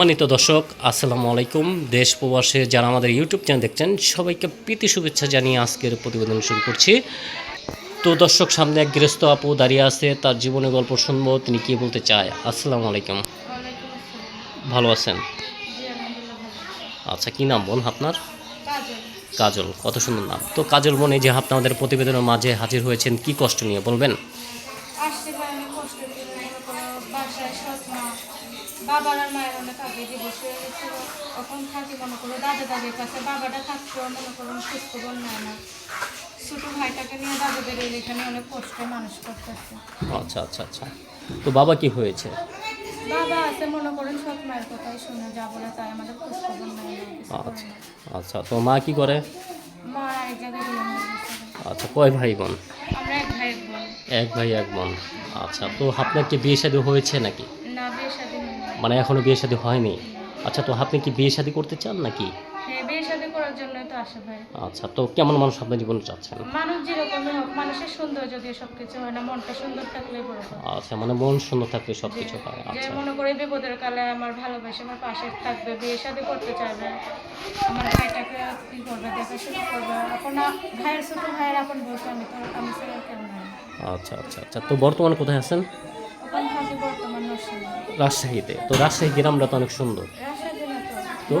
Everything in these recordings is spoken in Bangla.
সম্মানিত দর্শক আসসালামু আলাইকুম। দেশ প্রবাসে যারা আমাদের ইউটিউব চ্যানেল দেখছেন সবাইকে প্রীতি শুভেচ্ছা জানিয়ে আজকের প্রতিবেদন শুরু করছি। তো দর্শক সামনে এক গৃহস্থ আপু দাঁড়িয়ে আছে তার জীবনের গল্প শুনব তিনি কি বলতে চায়? আসসালামু আলাইকুম। ওয়ালাইকুম ভালো আছেন? আচ্ছা কি নাম বোন আপনার? কাজল। কাজল কত সুন্দর নাম। তো কাজল বোন এই যে আপনি আমাদের প্রতিবেদনের মাঝে হাজির হয়েছেন কি কষ্ট নিয়ে বলবেন? বাবার আর মায়ের অনেক আগে দিবস বসে গেছিল। তখন থাকি মনে করো দাদা দাদির কাছে। বাবাটা থাকতো মনে করো খোঁজ খবর নেয় না ছোটো ভাইটাকে নিয়ে দাদাদের এখানে অনেক কষ্টে মানুষ করতেছে। আচ্ছা আচ্ছা আচ্ছা। তো বাবা কি হয়েছে? বাবা আছে মনে করেন সৎ মায়ের কথাই শুনে যা বলে তাই আমাদের খোঁজ খবর নেয় না আচ্ছা আচ্ছা তো মা কি করে? মা আরেক জায়গায়। আচ্ছা কয় ভাই বোন? আমরা এক ভাই এক বোন। এক ভাই এক বোন। আচ্ছা তো আপনার কি বিয়ে শাদী হয়েছে নাকি। মানে এখনও বিয়ে শাদী হয়নি। আচ্ছা তো আপনি কি বিয়ে শাদী করতে চান নাকি? হ্যাঁ বিয়ে শাদী করার জন্যই তো আসে ভাই। আচ্ছা তো কেমন মানুষ আপনার জীবনে চাচ্ছেন? মানুষ যেরকমই হোক মানুষের সুন্দর যদি সব কিছু হয় না মনটা সুন্দর থাকলেই বড় আচ্ছা মানে মন সুন্দর থাকলে সব কিছু হয় আচ্ছা। মনে করি বিপদের কালে আমার ভালোবাসে আমার পাশে থাকবে বিয়ে শাদী করতে চাইবে আমার ভাইটাকে কি করবে দেখাশোনা করবে এখন ভাইয়ের ছোট ভাইয়ের এখন বলতে আমি তো আমি আচ্ছা আচ্ছা আচ্ছা তো বর্তমানে কোথায় আছেন? থাকি বর্তমান। রাজশাহীতে? তো রাজশাহী গ্রামটা তো অনেক সুন্দর। তো?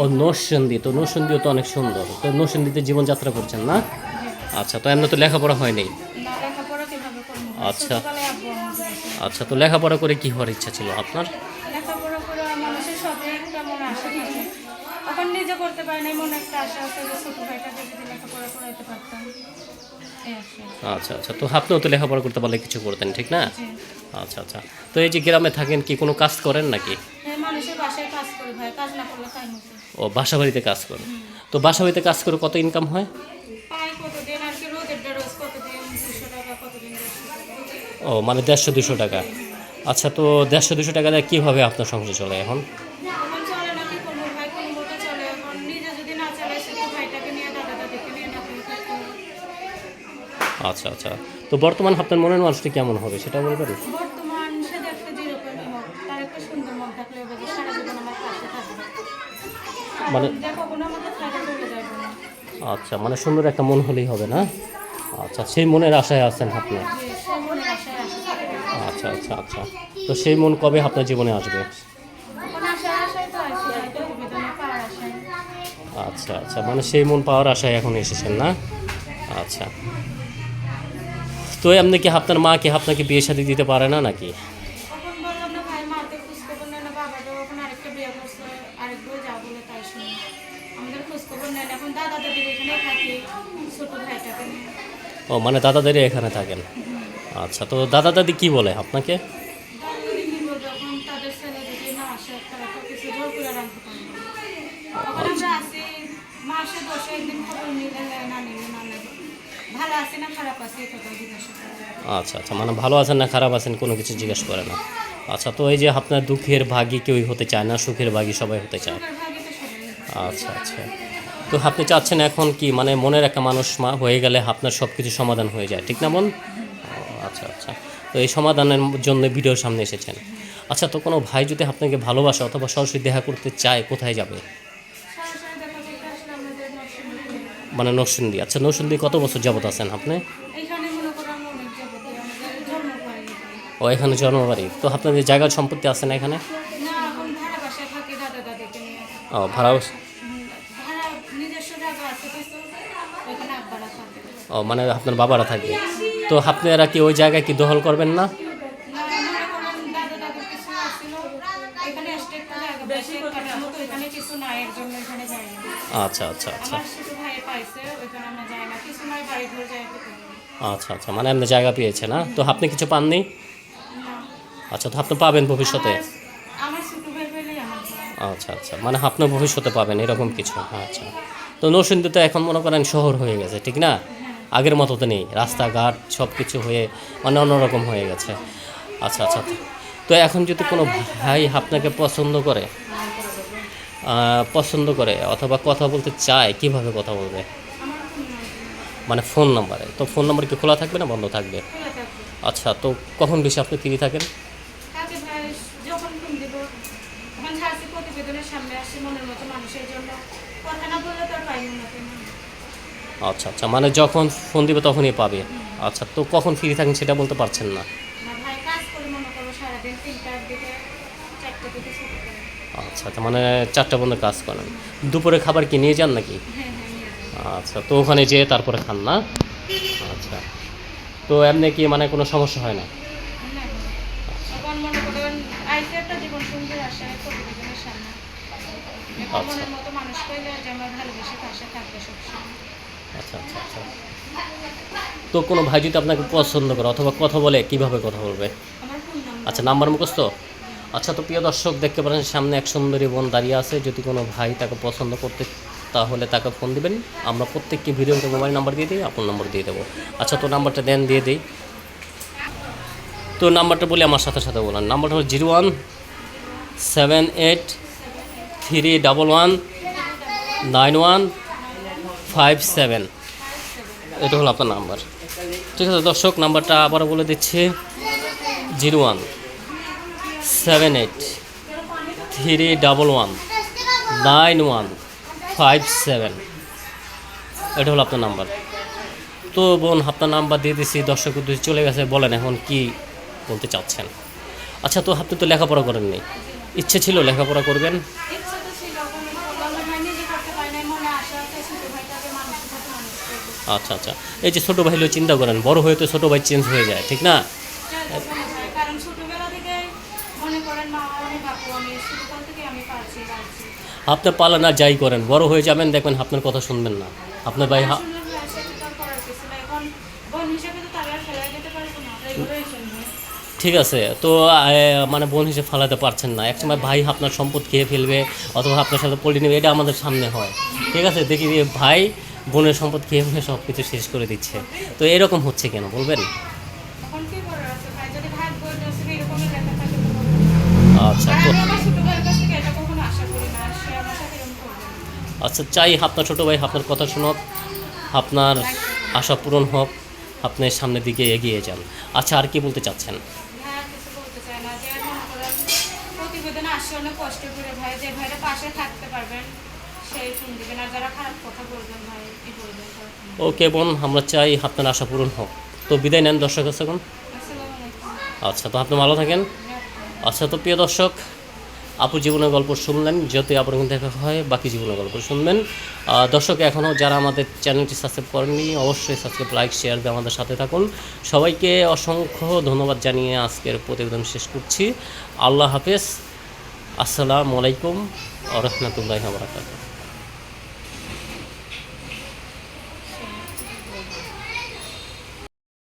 ও নরসিন্দি তো নরসিন্দিও তো অনেক সুন্দর। তো নরসিন্দিতে জীবনযাত্রা করছেন না? আচ্ছা তো এমনি তো লেখাপড়া হয়নি? আচ্ছা। আচ্ছা তো লেখাপড়া করে কি হওয়ার ইচ্ছা ছিল আপনার লেখাপড়া করে মানুষের সাথে একটা মনে আশা থাকে এখন নিজে করতে পারি না এমন একটা আশা আছে যে ছোটো ভাইটাকে যদি লেখাপড়া করাইতে পারতাম। আচ্ছা আচ্ছা। তো আপনিও তো লেখাপড়া করতে পারলে কিছু করতেন ঠিক না? আচ্ছা আচ্ছা। তো এই যে গ্রামে থাকেন কি কোনো কাজ করেন নাকি? হ্যাঁ করি ও বাসা বাড়িতে কাজ করেন তো বাসা বাড়িতে কাজ করে কত ইনকাম হয়? ও মানে দেড়শো দুশো টাকা। আচ্ছা তো দেড়শো দুশো টাকা দিয়ে কীভাবে আপনার সংসার চলে এখন চলে না কি করব ভাই কোনো মতো চলে এখন নিজে যদি না চলে সেটা ভাইটাকে নিয়ে দাদা দাদিকে নিয়ে না করে থাকতে হবে। আচ্ছা আচ্ছা। তো বর্তমান আপনার মনের মানুষটি কেমন হবে সেটা বলবেন? বর্তমান সে দেখতে যেরকমই হোক তার একটা সুন্দর মন থাকলে হবে যে সারা জীবন আমার পাশে থাকবে। মানে- চলে যাবে না। আচ্ছা মানে সুন্দর একটা মন হলেই হবে না? আচ্ছা সেই মনের আশায় আছেন আপনি? আচ্ছা আচ্ছা আচ্ছা। তো সেই মন কবে আপনার জীবনে আসবে? আচ্ছা আচ্ছা। মানে সেই মন পাওয়ার আশায় এখন এসেছেন না? আচ্ছা। তো এমনি কি আপনার মা কি আপনাকে বিয়ে শাদী দিতে পারে না নাকি? তখন বললাম না ভাই মাকে খোঁজখবর নেয় না বাবাটাও এখন আরেকটা বিয়ে করছে আরেক বই যা বলে তাই শুনি আমাদের খোঁজখবর নেয় না এখন দাদা দাদির এখানে ও মানে থাকেন? আচ্ছা তো দাদা দাদি কি বলে আপনাকে? দাদা দাদি মাসে দশে একদিন খবর নিলে না নিলে না আচ্ছা আচ্ছা মানে ভালো আছেন না খারাপ আছেন কোনো কিছু জিজ্ঞেস করে না। আচ্ছা তো এই যে আপনার দুঃখের ভাগী কেউই হতে চায় না সুখের ভাগী সবাই হতে চায়। আচ্ছা আচ্ছা। তো আপনি চাচ্ছেন এখন কি মানে মনের একটা মানুষ মা হয়ে গেলে আপনার সব কিছু সমাধান হয়ে যায় ঠিক না বোন? আচ্ছা আচ্ছা। তো এই সমাধানের জন্য ভিডিওর সামনে এসেছেন। আচ্ছা তো কোনো ভাই যদি আপনাকে ভালোবাসে অথবা সরাসরি দেখা করতে চায় কোথায় যাবে সরাসরি দেখা করতে আসলে আমাদের নরসিংদী মানে নরসিংদী। আচ্ছা নরসিংদী কত বছর যাবত আছেন আপনি? ও এখানে জন্মবাড়ি। তো আপনাদের জায়গার সম্পত্তি আছে না এখানে? ও ভাড়া জায়গা ও মানে আপনার বাবারা থাকবে তো আপনারা কি ওই জায়গায় কি দখল করবেন না? জায়গা আচ্ছা আচ্ছা আচ্ছা। পাইছে ওইখানে আমরা যাই না কিছু নাই বাড়ি ঘর যাই তো করি না। আচ্ছা আচ্ছা মানে আপনি জায়গা পেয়েছে না? তো আপনি কিছু পাননি? আচ্ছা তো আপনি পাবেন ভবিষ্যতে। আচ্ছা আচ্ছা মানে আপনি ভবিষ্যতে পাবেন এরকম কিছু। আচ্ছা তো নরসিংদী তো এখন মনে করেন শহর হয়ে গেছে ঠিক না? আগের মতো তো নেই রাস্তাঘাট সব কিছু হয়ে মানে অন্যরকম হয়ে গেছে। আচ্ছা আচ্ছা তো এখন যদি কোনো ভাই আপনাকে পছন্দ করে পছন্দ করে অথবা কথা বলতে চায় কীভাবে কথা বলবে? মানে ফোন নাম্বারে। তো ফোন নাম্বার কি খোলা থাকবে না বন্ধ থাকবে? আচ্ছা তো কখন বেশি আপনি ফ্রি থাকেন? আচ্ছা আচ্ছা মানে যখন ফোন দিবে তখনই পাবে। আচ্ছা তো কখন ফ্রি থাকেন সেটা বলতে পারছেন না না ভাই কাজ করে মনে করো সারাদিন তিনটার দিকে চারটে দিকে ছুটি করে আচ্ছা আচ্ছা মানে চারটা পর্যন্ত কাজ করেন। দুপুরে খাবার কি নিয়ে যান নাকি? হ্যাঁ হ্যাঁ। আচ্ছা তো ওখানে যেয়ে তারপরে খান না? আচ্ছা তো এমনি কি মানে কোনো সমস্যা হয় না? আচ্ছা। আচ্ছা আচ্ছা আচ্ছা। তো কোনো ভাই যদি আপনাকে পছন্দ করে অথবা কথা বলে কীভাবে কথা বলবে? আচ্ছা নাম্বার মুখস্থ? আচ্ছা তো প্রিয় দর্শক, দেখতে পারেন সামনে এক সুন্দরী বোন দাঁড়িয়ে আছে। যদি কোনো ভাই তাকে পছন্দ করতে, তাহলে তাকে ফোন দিবেন। আমরা প্রত্যেককে ভিডিওতে মোবাইল নাম্বার দিয়ে দিই আপনার নম্বর দিয়ে দেবো। আচ্ছা তো নাম্বারটা দেন, দিয়ে দিই। তো নাম্বারটা বলি আমার সাথে সাথে বলেন। নাম্বারটা হলো zero one seven eight three double one nine one five seven. এটা হলো আপনার নাম্বার ঠিক আছে, দর্শক নাম্বারটা আবারও বলে দিচ্ছি। Zero one seven eight three double one nine one five seven এটা হলো আপনার নাম্বার। তো বোন, আপনার নাম্বার দিয়ে দিচ্ছি দর্শক উদ্দেশ্যে চলে গেছে, বলেন এখন কি বলতে চাচ্ছেন। আচ্ছা তো আপনি তো লেখাপড়া করেননি। ইচ্ছে ছিল লেখাপড়া করবেন? আচ্ছা আচ্ছা। এই যে ছোটো ভাই হলেও চিন্তা করেন, বড় হয়ে তো ছোটো ভাই চেঞ্জ হয়ে যায়, ঠিক না যাই হোক মনে হয়, কারণ ছোটবেলা থেকে মনে করেন মা আমি বাপু থেকে আমি পারছি পারছি আপনি পালা না যাই করেন, বড় হয়ে যাবেন, দেখবেন আপনার কথা শুনবেন না। আপনার ভাই ঠিক আছে, তো মানে বোন হিসেবে ফালাতে পারছেন না। একসময় ভাই আপনার সম্পদ খেয়ে ফেলবে, অথবা আপনার সাথে পল্টি নেবে, এটা আমাদের সামনে হয়। ঠিক আছে, দেখি, ভাই বোনের সম্পদ খেয়ে ফেলে সব কিছু শেষ করে দিচ্ছে। তো এরকম হচ্ছে কেন, বলবেন এখন কি করার আছে ভাই যদি ভাগ বই আছে এরকমই লেখা থাকে তো হবে। আচ্ছা আর তো আমি আমার ছোট ভাইয়ের কাছ থেকে এটা কখনো আশা করি না আর সে আমার সাথে এরকম করবে না। আচ্ছা চাই আপনার ছোটো ভাই আপনার কথা শুনক আপনার আশা পূরণ হোক আপনি সামনের দিকে এগিয়ে যান। আচ্ছা আর কি বলতে চাচ্ছেন? ভাই আর কিছু বলতে চায় না যে করেন প্রতিবেদনে আসছে অনেক কষ্ট করে ভাই যে ভাইরা পাশে থাকতে পারবেন সেই ফোন দিবেন আর যারা খারাপ কথা বলবেন ভাই কি বলবেন তারা? ওকে বোন আমরা চাই আপনার আশা পূরণ হোক। তো বিদায় নেন দর্শক এখন আচ্ছা তো আপনি ভালো থাকেন। আচ্ছা তো প্রিয় দর্শক, আপু জীবনের গল্প শুনলেন, যতই আপনার দেখা হয়, বাকি জীবনের গল্প শুনবেন। দর্শক, এখনও যারা আমাদের চ্যানেলটি সাবস্ক্রাইব করেননি, অবশ্যই সাবস্ক্রাইব, লাইক, শেয়ার দিয়ে আমাদের সাথে থাকুন। সবাইকে অসংখ্য ধন্যবাদ জানিয়ে আজকের প্রতিবেদন শেষ করছি। আল্লাহ হাফেজ। আসসালামু আলাইকুম রহমতুল্লাহ বারাকাতুহ।